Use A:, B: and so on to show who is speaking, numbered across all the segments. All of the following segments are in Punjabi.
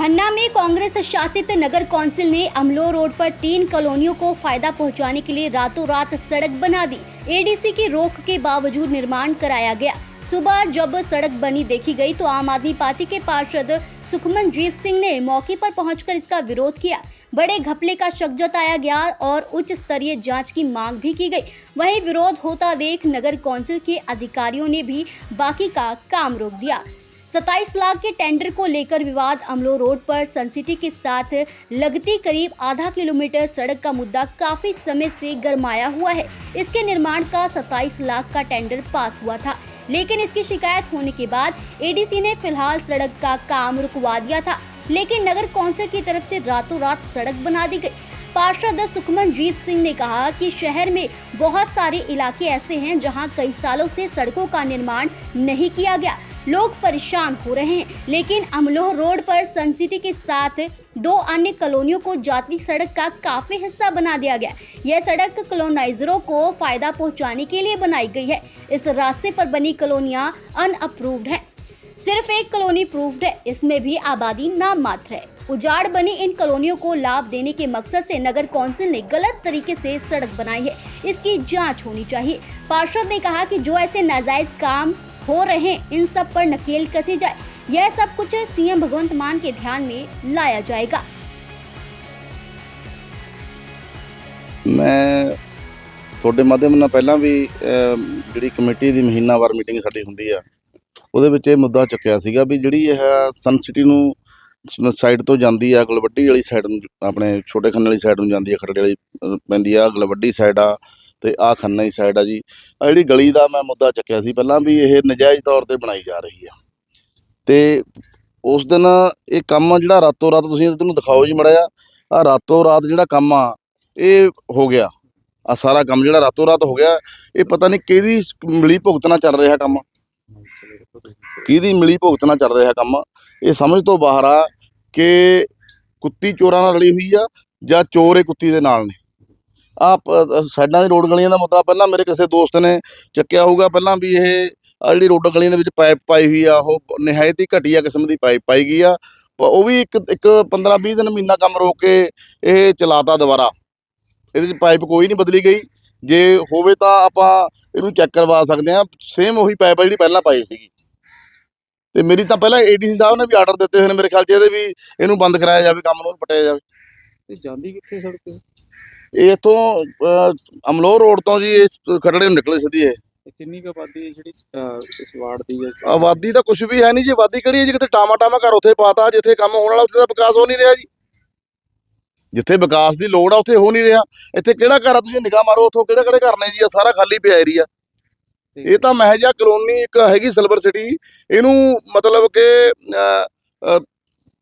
A: खन्ना में कांग्रेस शासित नगर कौंसिल ने अमलो रोड पर तीन कॉलोनियों को फ़ायदा पहुँचाने के लिए रातों रात सड़क बना दी। एडीसी की रोक के बावजूद निर्माण कराया गया। सुबह जब सड़क बनी देखी गई तो आम आदमी पार्टी के पार्षद सुखमनजीत सिंह ने मौके पर पहुंचकर इसका विरोध किया। बड़े घपले का शक जताया गया और उच्च स्तरीय जाँच की मांग भी की गई। वहीं विरोध होता देख नगर कौंसिल के अधिकारियों ने भी बाकी का काम रोक दिया। 27 लाख के टेंडर को लेकर विवाद अमलो रोड पर सनसिटी के साथ लगती करीब आधा किलोमीटर सड़क का मुद्दा काफ़ी समय से गरमाया हुआ है। इसके निर्माण का 27 लाख का टेंडर पास हुआ था, लेकिन इसकी शिकायत होने के बाद एडीसी ने फ़िलहाल सड़क का काम रुकवा दिया था, लेकिन नगर कौंसिल की तरफ़ से रातों रात सड़क बना दी गई। पार्षद सुखमनजीत सिंह ने कहा कि शहर में बहुत सारे इलाके ऐसे हैं जहाँ कई सालों से सड़कों का निर्माण नहीं किया गया। लोग परेशान हो रहे हैं। लेकिन अमलोह रोड पर सनसिटी के साथ दो अन्य कॉलोनियों को जाती सड़क का काफ़ी हिस्सा बना दिया गया। यह सड़क कॉलोनाइजरों को फ़ायदा पहुँचाने के लिए बनाई गई है। इस रास्ते पर बनी कॉलोनियाँ अनअप्रूव्ड हैं। सिर्फ़ एक कॉलोनी प्रूफ्ड है। इसमें भी आबादी नाम मात्र है। उजाड़ बनी इन कॉलोनियों को लाभ देने के मकसद से नगर कौंसिल ने गलत तरीके से सड़क बनाई है। इसकी जाँच होनी चाहिए। पार्षद ने कहा कि जो ऐसे नाजायज काम हो रहे हैं इन सब पर नकेल कसी जाए यह सब कुछ सीएम भगवंत मान के ध्यान में लाया जाएगा
B: ਮੈਂ ਤੁਹਾਡੇ ਮਾਧਿਅਮ ਨਾਲ ਪਹਿਲਾਂ ਵੀ ਅਮ, ਜਿਹੜੀ ਕਮੇਟੀ ਦੀ ਮਹੀਨਾਵਾਰ ਮੀਟਿੰਗ ਸਾਡੀ ਹੁੰਦੀ ਆ ਉਹਦੇ ਵਿੱਚ ਇਹ ਮੁੱਦਾ ਚੁੱਕਿਆ ਸੀਗਾ ਵੀ ਜਿਹੜੀ ਇਹ ਸਨ ਸਿਟੀ ਨੂੰ ਸਾਈਡ ਤੋਂ ਜਾਂਦੀ ਆ ਗਲਵੱਡੀ ਵਾਲੀ ਸਾਈਡ ਨੂੰ ਆਪਣੇ ਛੋਟੇ ਖੰਨੇ ਵਾਲੀ ਸਾਈਡ ਨੂੰ ਜਾਂਦੀ ਆ ਖਰੜੇ ਵਾਲੀ ਅ, ਪੈਂਦੀ ਆ ਗਲਵੱਡੀ ਸਾਈਡ ਆ ਤੇ ਆ ਖੰਨਾ ਹੀ ਸਾਈਡ ਆ ਜੀ। ਆ ਜਿਹੜੀ ਗਲੀ ਦਾ ਮੈਂ ਮੁੱਦਾ ਚੱਕਿਆ ਸੀ, ਪਹਿਲਾਂ ਵੀ ਇਹ ਨਜਾਇਜ਼ ਤੌਰ ਤੇ ਬਣਾਈ ਜਾ ਰਹੀ ਆ। ਤੇ ਉਸ ਦਿਨ ਇਹ ਕੰਮ ਜਿਹੜਾ ਰਾਤੋਂ ਰਾਤ, ਤੁਸੀਂ ਇਹਨੂੰ ਦਿਖਾਓ ਜੀ ਮੜਾ ਆ ਰਾਤੋਂ ਰਾਤ ਜਿਹੜਾ ਕੰਮ ਆ, ਇਹ ਹੋ ਗਿਆ। ਆ ਸਾਰਾ ਕੰਮ ਜਿਹੜਾ ਰਾਤੋਂ ਰਾਤ ਹੋ ਗਿਆ, ਇਹ ਪਤਾ ਨਹੀਂ ਕਿਹਦੀ ਮਿਲੀ ਭੁਗਤਣਾ ਚੱਲ ਰਿਹਾ ਕੰਮ। ਕਿਹਦੀ ਮਿਲੀ ਭੁਗਤਣਾ ਚੱਲ ਰਿਹਾ ਕੰਮ। ਇਹ ਸਮਝ ਤੋਂ ਬਾਹਰ ਆ ਕਿ ਕੁੱਤੀ ਚੋਰਾਂ ਨਾਲ ਰਲੀ ਹੋਈ ਆ ਜਾਂ ਚੋਰ ਇਹ ਕੁੱਤੀ ਦੇ ਨਾਲ ਨੇ। ਆ ਸਾਈਡਾਂ ਦੀ ਰੋਡ ਗਲੀਆਂ ਦਾ ਮੁੱਦਾ ਪਹਿਲਾਂ ਮੇਰੇ ਕਿਸੇ ਦੋਸਤ ਨੇ ਚੱਕਿਆ ਹੋਊਗਾ ਪਹਿਲਾਂ ਵੀ ਇਹ ਆ ਜਿਹੜੀ ਰੋਡ ਗਲੀਆਂ ਦੇ ਵਿੱਚ ਪਾਈਪ ਪਾਈ ਹੋਈ ਆ, ਉਹ ਨਿਹਾਇਤ ਹੀ ਘਟੀਆ ਕਿਸਮ ਦੀ ਪਾਈਪ ਪਾਈ ਗਈ ਆ। ਉਹ ਵੀ ਇੱਕ ਇੱਕ 15 20 ਦਿਨ ਮਹੀਨਾ ਕੰਮ ਰੋਕ ਕੇ ਇਹ ਚਲਾਤਾ ਦੁਬਾਰਾ। ਇਹਦੇ ਵਿੱਚ ਪਾਈਪ ਕੋਈ ਨਹੀਂ ਬਦਲੀ ਗਈ। ਜੇ ਹੋਵੇ ਤਾਂ ਆਪਾਂ ਇਹਨੂੰ ਚੈੱਕ ਕਰਵਾ ਸਕਦੇ ਹਾਂ। ਸੇਮ ਉਹੀ ਪਾਈਪ ਆ ਜਿਹੜੀ ਪਹਿਲਾਂ ਪਾਈ ਸੀਗੀ। ਤੇ ਮੇਰੀ ਤਾਂ ਪਹਿਲਾਂ ਏਡੀਸੀ ਸਾਹਿਬ ਨੇ ਵੀ ਆਰਡਰ ਦਿੱਤੇ ਹੋਏ ਨੇ ਮੇਰੇ ਖਿਆਲ 'ਚ ਇਹਦੇ ਵੀ ਇਹਨੂੰ ਬੰਦ ਕਰਾਇਆ ਜਾਵੇ, ਕੰਮ ਨੂੰ ਪਟਿਆ ਜਾਵੇ।
C: ਤੇ ਜਾਂਦੀ ਕਿੱਥੇ ਸੜਕ
B: ਇਹ ਇੱਥੋਂ ਅਹ, ਅਮਲੋਹ ਰੋਡ ਤੋਂ ਜੀ ਇਹ ਖਰੜੇ ਨੂੰ ਨਿਕਲੇ ਸਿੱਧੀ ਇਹ।
C: ਤੇ ਕਿੰਨੀ ਕੁ ਆਬਾਦੀ ਹੈ ਜਿਹੜੀ ਅਹ, ਇਸ ਵਾਰਡ ਦੀ ਹੈ?
B: ਆਬਾਦੀ ਤਾਂ ਕੁਝ ਵੀ ਹੈ ਨਹੀਂ ਜੀ ਆਬਾਦੀ ਕਿਹੜੀ ਹੈ ਜੀ? ਕਿਤੇ ਟਾਮਾ ਟਾਮਾ ਘਰ ਉੱਥੇ ਪਾਤਾ ਜਿੱਥੇ ਕੰਮ ਹੋਣ ਵਾਲਾ ਉੱਥੇ ਤਾਂ ਵਿਕਾਸ ਹੋ ਨਹੀਂ ਰਿਹਾ ਜੀ। ਜਿੱਥੇ ਵਿਕਾਸ ਦੀ ਲੋੜ ਆ ਉੱਥੇ ਹੋ ਨਹੀਂ ਰਿਹਾ। ਇੱਥੇ ਕਿਹੜਾ ਘਰ ਆ? ਤੁਸੀਂ ਨਿਗਾਹ ਮਾਰੋ ਉੱਥੋਂ ਕਿਹੜੇ ਕਿਹੜੇ ਘਰ ਨੇ ਜੀ? ਆ ਸਾਰਾ ਖਾਲੀ ਪਿਆ ਏਰੀਆ
C: ਤੇ
B: ਇਹ ਤਾਂ ਮਹਿਜ ਕਲੋਨੀ ਇੱਕ ਹੈਗੀ ਸਿਲਵਰ ਸਿਟੀ ਇਹਨੂੰ ਮਤਲਬ ਕਿ ਅਹ, ਅਹ,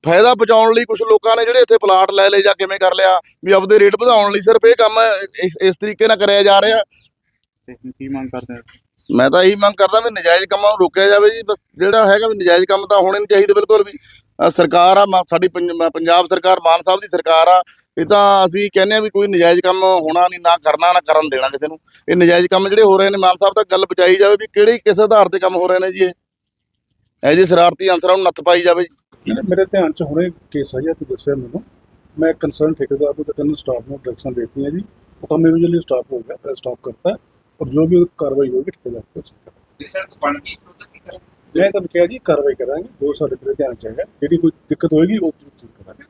B: ਫਾਇਦਾ ਪਹੁੰਚਾਉਣ ਲਈ ਕੁਝ ਲੋਕਾਂ ਨੇ ਜਿਹੜੇ ਇੱਥੇ ਪਲਾਟ ਲੈ ਲਏ ਜਾਂ ਕਿਵੇਂ ਕਰ ਲਿਆ ਵੀ ਆਪਦੇ ਰੇਟ ਵਧਾਉਣ ਲਈ ਸਿਰਫ ਇਹ ਕੰਮ ਇਸ ਇਸ ਤਰੀਕੇ ਨਾਲ ਕਰਿਆ ਜਾ ਰਿਹਾ।
C: ਤੇ ਕੀ ਮੰਗ ਕਰਦੇ ਹੋ?
B: ਮੈਂ ਤਾਂ ਇਹੀ ਮੰਗ ਕਰਦਾ ਵੀ ਨਜਾਇਜ਼ ਕੰਮਾਂ ਨੂੰ ਰੋਕਿਆ ਜਾਵੇ ਜੀ ਬਸ ਜਿਹੜਾ ਹੈਗਾ ਵੀ ਨਜਾਇਜ਼ ਕੰਮ ਤਾਂ ਹੋਣੇ ਨਹੀਂ ਚਾਹੀਦੇ ਬਿਲਕੁਲ ਵੀ। ਅਹ ਸਰਕਾਰ ਆ ਮਾ- ਸਾਡੀ ਪੰਜ- ਮ- ਪੰਜਾਬ ਸਰਕਾਰ ਮਾਨ ਸਾਹਿਬ ਦੀ ਸਰਕਾਰ ਆ ਇਹ ਤਾਂ ਅਸੀਂ ਕਹਿੰਦੇ ਆ ਵੀ ਕੋਈ ਨਜਾਇਜ਼ ਕੰਮ ਹੋਣਾ ਨਹੀਂ ਨਾ ਕਰਨਾ ਨਾ ਕਰਨ ਦੇਣਾ ਕਿਸੇ ਨੂੰ। ਇਹ ਨਜਾਇਜ਼ ਕੰਮ ਜਿਹੜੇ ਹੋ ਰਹੇ ਨੇ ਮਾਨ ਸਾਹਿਬ ਤੱਕ ਗੱਲ ਪਹੁੰਚਾਈ ਜਾਵੇ ਵੀ ਕਿਹੜੇ ਕਿਸ ਆਧਾਰ ਤੇ ਕੰਮ ਹੋ ਰਹੇ ਨੇ ਜੀ ਇਹ। ਇਹ ਜਿਹੇ ਸ਼ਰਾਰਤੀ ਅਨਸਰਾਂ ਨੂੰ ਨੱਥ ਪਾਈ ਜਾਵੇ ਜੀ।
D: ਮੇਰੇ ਧਿਆਨ ਚ ਹੁਣੇ ਕੇਸ ਆਇਆ ਤੇ ਦੱਸਿਆ ਮੈਨੂੰ। ਮੈਂ ਕੰਸਰਨ ਠੇਕੇਦਾਰ ਨੂੰ ਤੇ ਕੰਨ ਸਟਾਫ ਨੂੰ ਡਾਇਰੈਕਸ਼ਨ ਦੇਤੀ ਹੈ ਜੀ। ਉਹ ਕੰਮ ਇਮੀਡੀਏਟਲੀ ਸਟਾਪ ਹੋ ਗਿਆ ਸਟਾਪ ਕਰਤਾ ਹੈ। ਔਰ ਜੋ ਵੀ ਕਾਰਵਾਈ ਹੋਏਗੀ ਠੇਕੇਦਾਰ ਤੋਂ
E: ਸੜਕ ਬਣ ਗਈ ਤਾਂ ਕੀ ਕਰਾਂਗੇ
D: ਮੈਂ ਤੁਹਾਨੂੰ ਕਿਹਾ ਜੀ ਕਾਰਵਾਈ ਕਰਾਂਗੇ। ਜੋ ਸਾਡੇ ਮੇਰੇ ਧਿਆਨ ਚ ਹੈਗਾ ਜਿਹੜੀ ਕੋਈ ਦਿੱਕਤ ਹੋਏਗੀ ਉਹ ਜ਼ਰੂਰ ਠੀਕ ਕਰਾਂਗੇ।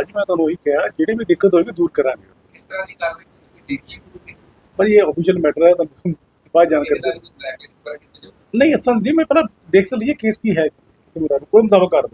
D: ਅੱਜ ਮੈਂ ਤੁਹਾਨੂੰ ਉਹੀ ਕਿਹਾ ਜਿਹੜੀ ਵੀ ਦਿੱਕਤ ਹੋਏਗੀ ਦੂਰ ਕਰਾਂਗੇ।
E: ਇਸ ਤਰ੍ਹਾਂ ਦੀ ਕਾਰਵਾਈ ਦੇਖੀ
D: ਪਰ ਇਹ ਆਫੀਸ਼ੀਅਲ ਮੈਟਰ ਹੈ ਤੁਹਾਨੂੰ ਬਾਅਦ ਜਾਣਕਾਰੀ ਦੇ ਨਹੀਂ ਅਸਾਂ ਨਹੀਂ ਮੈਂ ਪਹਿਲਾਂ ਦੇਖ ਸ ਲਈਏ ਕੇਸ ਕੀ ਹੈ ਕਿ ਮੇਰਾ ਕੋਈ ਮੁਤਾਬਕ ਕਰ